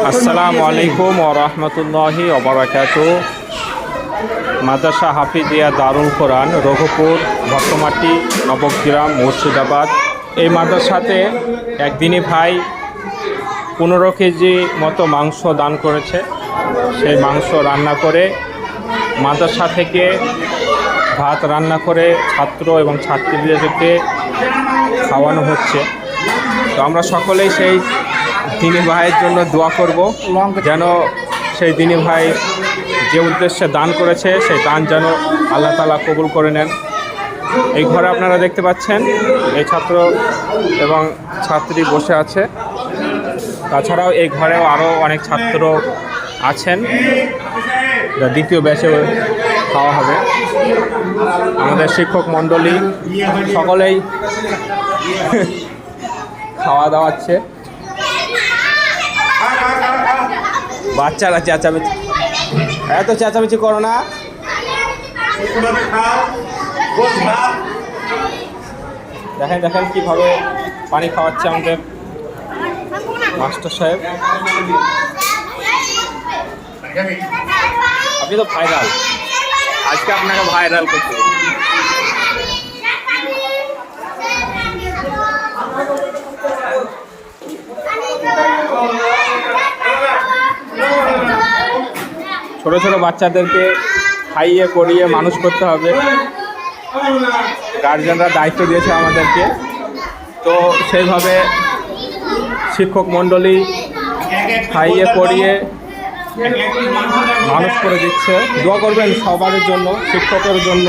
আসসালামু আলাইকুম ও রহমতুল্লাহি ওবরাকাত মাদ্রাসা হাফিজিয়া দারুল কোরআন, রঘুপুর ভট্টমাটি নবগ্রাম, মুর্শিদাবাদ। এই মাদ্রাসাতে একদিনই ভাই পনেরো কেজি মতো মাংস দান করেছে। সেই মাংস রান্না করে মাদ্রাসা থেকে ভাত রান্না করে ছাত্র এবং ছাত্রীদেরকে খাওয়ানো হচ্ছে। তো আমরা সকলেই সেই দিনী ভাইয়ের জন্য দোয়া করব, যেন সেই দিনী ভাই যে উদ্দেশ্যে দান করেছে, সেই দান যেন আল্লাহ তালা কবুল করে নেন। এই ঘরে আপনারা দেখতে পাচ্ছেন, এই ছাত্র এবং ছাত্রী বসে আছে। তাছাড়াও এই ঘরেও আরও অনেক ছাত্র আছেন। দ্বিতীয় ব্যাচে খাওয়া হবে। আমাদের শিক্ষক মণ্ডলী সকলেই খাওয়া দাওয়াচ্ছে বাচ্চারা চেঁচামেচি। এত চেঁচামেচি করো না। দেখেন দেখেন কীভাবে পানি খাওয়াচ্ছে আমাদের মাস্টার সাহেব। আপনি তো ভাইরাল আজকে আপনাকে ভাইরাল করতে ছোট ছোট বাচ্চাদেরকে খাইয়ে করিয়ে মানুষ করতে হবে। গার্জেনরা দায়িত্ব দিয়েছে আমাদেরকে। তো সেইভাবে শিক্ষক মণ্ডলী খাইয়ে করিয়ে মানুষ করে দিচ্ছে। দোয়া করবেন সবার জন্য, শিক্ষকের জন্য।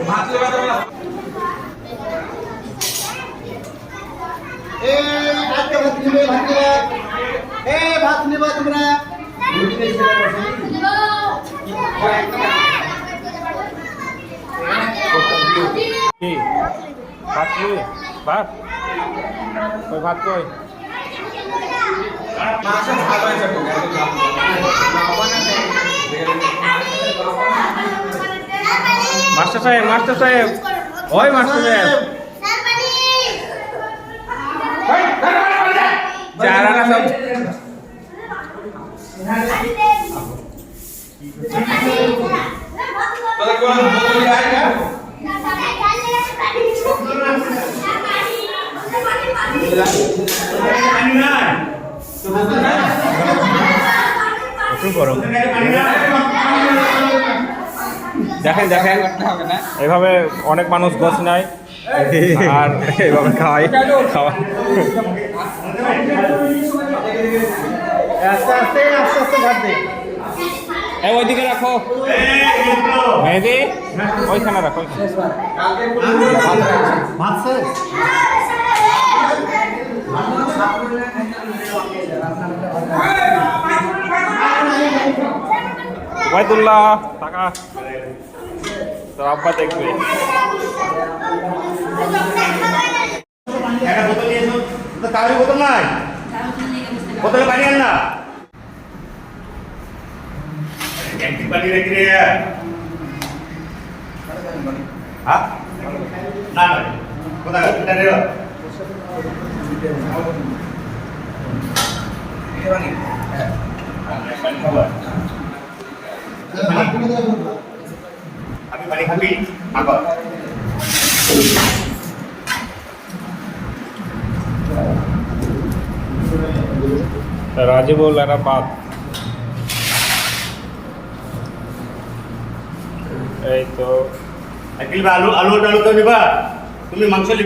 ভাত নিবে ভাত ভাত তোমরা কি ভাত কি ভাত কই? ভাত কই? মাস্টার সাহেব মাস্টার সাহেব। ওই মাস্টার সাহেব। গরম। দেখেন দেখেন। এভাবে অনেক মানুষ গোছ নেয়। আর এভাবে খাওয়াই খাওয়া। ওইদিকে রাখো। মেহেদি ওইখানে রাখো ওবায়দুল্লাহ টাকা। তোর আব্বা দেখবে। একটা বোতল নিয়ে এসো। তো বোতল নাই। বোতলে পানি আন না। একটি পানি রেখে রে হ্যাঁ? না না। কোথায় এটা রে আমি পানি খাবি আবার রাজিবুল আরাফাত এই তো এক আলু আলু আলু তো নিবা। তুমি মাংস